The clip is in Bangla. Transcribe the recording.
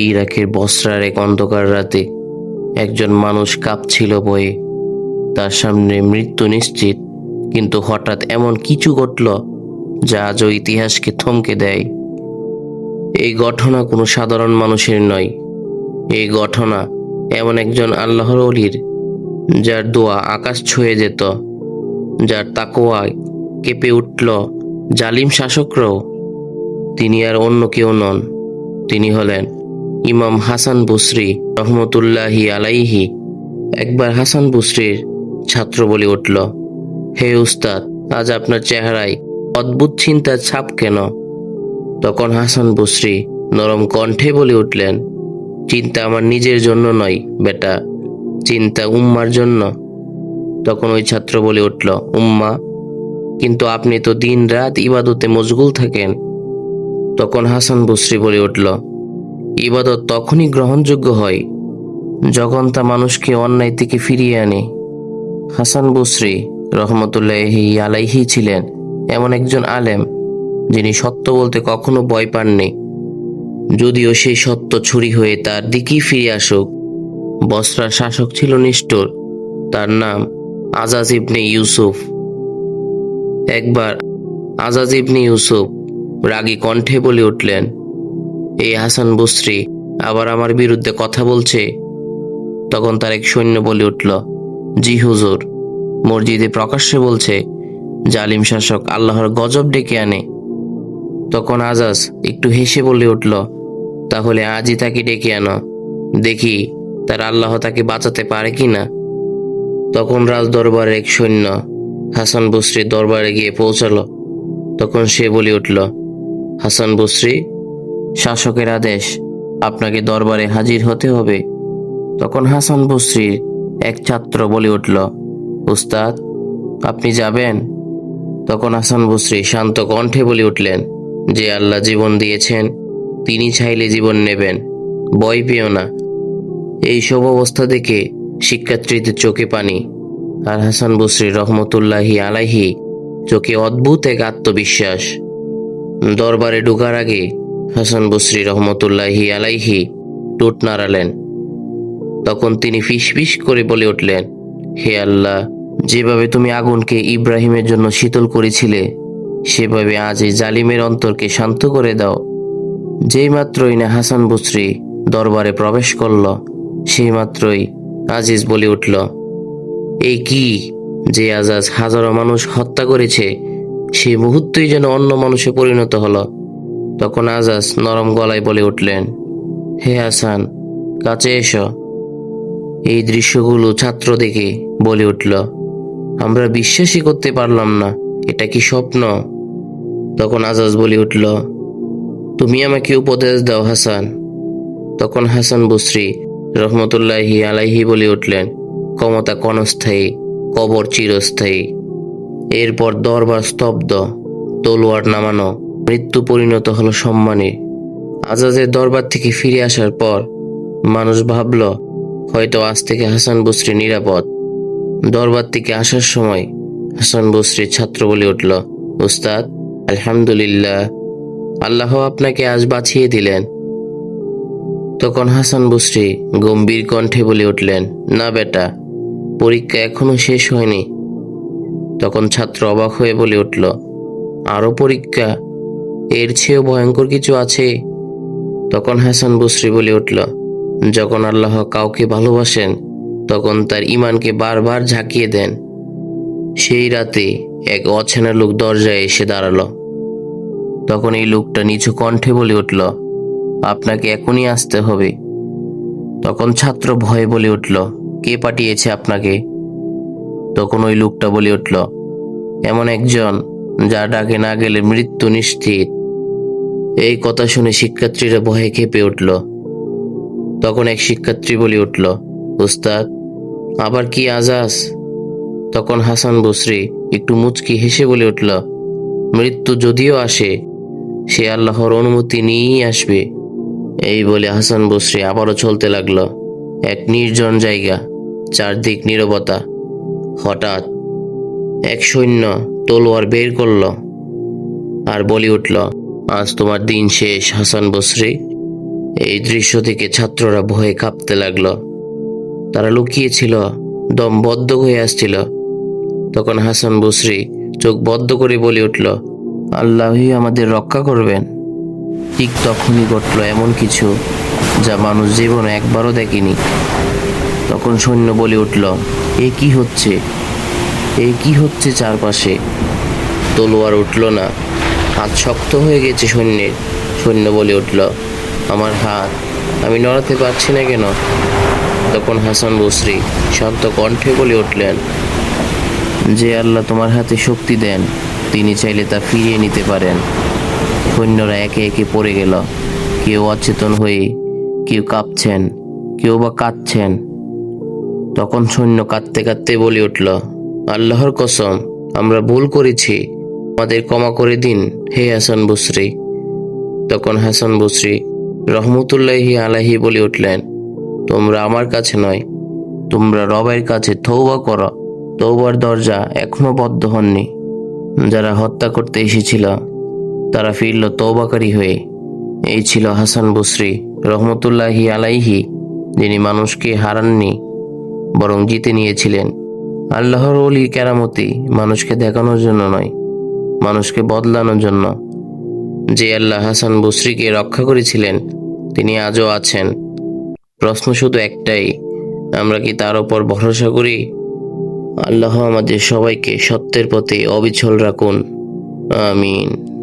ইরাকের বসরার এক অন্ধকার রাতে একজন মানুষ কাঁপছিল বয়ে তার সামনে মৃত্যু নিশ্চিত, কিন্তু হঠাৎ এমন কিছু ঘটল যা আজও ইতিহাসকে থমকে দেয়। এই ঘটনা কোনো সাধারণ মানুষের নয়। এই ঘটনা এমন একজন আল্লাহর অলির, যার দোয়া আকাশ ছুঁয়ে যেত, যার তাকোয়ায় কেঁপে উঠল জালিম শাসকরাও। তিনি আর অন্য কেউ নন, তিনি হলেন ইমাম হাসান বুসরি রহমতুল্লাহি আলাইহি একবার হাসান বুসরির ছাত্র বলে উঠল, হে উস্তাদ, আজ আপনার চেহারায় অদ্ভুত চিন্তার ছাপ কেন? তখন হাসান বুসরি নরম কণ্ঠে বলে উঠলেন, চিন্তা আমার নিজের জন্য নয়, বেটা, চিন্তা উম্মার জন্য। তখন ওই ছাত্র বলে উঠল, উম্মা, কিন্তু আপনি তো দিন রাত ইবাদতে মশগুল থাকেন। তখন হাসান বুসরি বলে উঠল ইবাদত তখনই গ্রহণযোগ্য হয় যখন তা মানুষকে অন্যায় থেকে ফিরিয়ে আনে। হাসান বুসরি রহমতুল্লাহি আলাইহি ছিলেন এমন একজন আলেম যিনি সত্য বলতে কখনো ভয় পাননি। যদিও সেই সত্য ছুরি হয়ে তার দিকেই ফিরে আসুক। বসরার শাসক ছিল নিষ্ঠুর, তার নাম আজাজ ইবনে ইউসুফ। একবার আজাজ ইবনে ইউসুফ রাগী কণ্ঠে বলে উঠলেন এই হাসান বস্রি আবার আমার বিরুদ্ধে কথা বলছে। তখন তার এক সৈন্য বলে উঠল, জি হুজুর। মসজিদে প্রকাশ্যে বলছে, জালিম শাসক আল্লাহর গজব ডেকে আনে। তখন আজাজ একটু হেসে বলে উঠল, তাহলে আজই তাকে ডেকে আনো। দেখি তার আল্লাহ তাকে বাঁচাতে পারে কি না? তখন রাজ দরবারের এক সৈন্য হাসান বসরির দরবারে গিয়ে পৌঁছালো। তখন সে বলে উঠল, হাসান বসরি শাসকের আদেশ, আপনাকে দরবারে হাজির হতে হবে। তখন হাসান বসরির এক ছাত্র বলে উঠল, উস্তাদ, আপনি যাবেন? তখন হাসান বসরি শান্ত কণ্ঠে বলে উঠলেন, যে আল্লাহ জীবন দিয়েছেন, তিনি চাইলে জীবন নেবেন, ভয় পেও না। এই সব অবস্থা দেখে শিক্ষার্থীদের চোখে পানি, আর হাসান বসরি রহমতুল্লাহি আলাইহি চোখে অদ্ভুত এক আত্মবিশ্বাস। দরবারে ঢোকার আগে হাসান বসরি রহমতুল্লাহি আলাইহি টুট নাড়ালেন। তখন তিনি ফিসফিস করে বলে উঠলেন, হে আল্লাহ, যেভাবে তুমি আগুনকে ইব্রাহিমের জন্য শীতল করেছিলে, সেভাবে আজ এই জালিমের অন্তরকে শান্ত করে দাও। যেই মাত্রই না হাসান বসরি দরবারে প্রবেশ করল, সেই মাত্রই আজিজ বলে উঠল, এই কি যে আজাজ হাজারো মানুষ হত্যা করেছে সেই মুহূর্তেই যেন অন্য মানুষে পরিণত হলো? তখন আজাজ নরম গলায় বলে উঠলেন, হে হাসান, কাছে এসো। এই দৃশ্যগুলো ছাত্র দেখে বলে উঠল, আমরা বিশ্বাসই করতে পারলাম না, এটা কি স্বপ্ন? তখন আজাজ বলে উঠল, তুমি আমাকে উপদেশ দাও, হাসান। তখন হাসান বসরি রহমতুল্লাহি আলাইহি বলে উঠলেন, ক্ষমতা ক্ষণস্থায়ী, কবর চিরস্থায়ী। এরপর দরবার স্তব্ধ, তলোয়ার নামানো মৃত্যু পরিণত হলো সম্মানে। আজাদের দরবার থেকে ফিরে আসার পর মানুষ ভাবল, হয়তো আজ থেকে হাসান বসরি নিরাপদ। দরবার থেকে আসার সময় হাসান বসরির ছাত্র বলে উঠল, উস্তাদ, আলহামদুলিল্লাহ। আল্লাহ আপনাকে আজ বাঁচিয়ে দিলেন। তখন হাসান বসরি গম্ভীর কণ্ঠে বলে উঠলেন, না বেটা, পরীক্ষা এখনও শেষ হয়নি। তখন ছাত্র অবাক হয়ে বলে উঠল আরও পরীক্ষা? এর চেয়েও ভয়ঙ্কর কিছু আছে। তখন হাসান বসরি বলে উঠল, যখন আল্লাহ কাউকে ভালোবাসেন, তখন তার ইমানকে বারবার ঝাঁকিয়ে দেন। সেই রাতে এক অচেনা লোক দরজায় এসে দাঁড়াল। তখন এই লোকটা নিচু কণ্ঠে বলে উঠল, আপনাকে এখনই আসতে হবে। তখন ছাত্র ভয়ে বলে উঠল, কে পাঠিয়েছে আপনাকে? তখন ওই লোকটা বলে উঠল, এমন একজন যা ডাকে না গেলে মৃত্যু নিশ্চিত। এই কথা শুনে শিক্ষার্থীরা ভয়ে খেপে উঠল। তখন এক শিক্ষার্থী বলে উঠল উস্তাদ আবার কি আজাস তখন হাসান বসরি একটু মুচকি হেসে বলে উঠল, মৃত্যু যদিও আসে, সে আল্লাহর অনুমতি নিয়েই আসবে। এই বলে হাসান বসরি আবারও চলতে লাগল। এক নির্জন জায়গা, চারদিক নীরবতা। হঠাৎ এক সৈন্য তলোয়ার বের করল আর বলি উঠল আজ তোমার দিন শেষ, হাসান বসরি। এই দৃশ্য থেকে ছাত্ররা ভয়ে কাঁপতে লাগল। তারা লুকিয়েছিল, দম বদ্ধ হয়ে আসছিল। তখন হাসান বসরি চোখ বদ্ধ করে বলে উঠল আল্লাহই আমাদের রক্ষা করবেন। ঠিক তখনই ঘটল এমন কিছু যা মানুষ জীবনে একবারও দেখেনি। তখন সৈন্য বলে উঠল, এ কি হচ্ছে? এ কি হচ্ছে চারপাশে? তলোয়ার উঠল না। হাত শক্ত হয়ে গেছে সৈন্যের সৈন্য বলে উঠল, আমার হাত, আমি নড়াতে পারছি না কেন? তখন হাসান বসরি শান্ত কণ্ঠে বলে উঠলেন, যে আল্লাহ তোমার হাতে শক্তি দেন, তিনি চাইলে তা ফিরিয়ে নিতে পারেন। সৈন্যরা একে একে পড়ে গেল, কেউ অচেতন হয়ে, কেউ কাঁপছেন, কেউ বা কাঁদছেন। তখন সৈন্য কাঁদতে কাঁদতে বলে উঠল, আল্লাহর কসম, আমরা ভুল করেছি। আমাদের ক্ষমা করে দিন, হে হাসান বসরি। তখন হাসান বসরি রহমতুল্লাহি আলাহি বলে উঠলেন, তোমরা আমার কাছে নয়, তোমরা রবের কাছে থৌবা করো। তৌবার দরজা এখনও বদ্ধ হননি। যারা হত্যা করতে এসেছিল, তারা ফিরল তৌবাকারী হয়ে। এই ছিল হাসান বসরি রহমতুল্লাহি আলাইহি, যিনি মানুষকে হারাননি, বরং জিতে নিয়েছিলেন। আল্লাহর অলি কেরামতি মানুষকে দেখানোর জন্য নয় মানুষকে বদলানোর জন্য। যে আল্লাহ হাসান বসরিকে রক্ষা করেছিলেন, তিনি আজও আছেন। প্রশ্ন শুধু একটাই, আমরা কি তার ওপর ভরসা করি? আল্লাহ আমাদের সবাইকে সত্যের পথে অবিচল রাখুন। আমিন।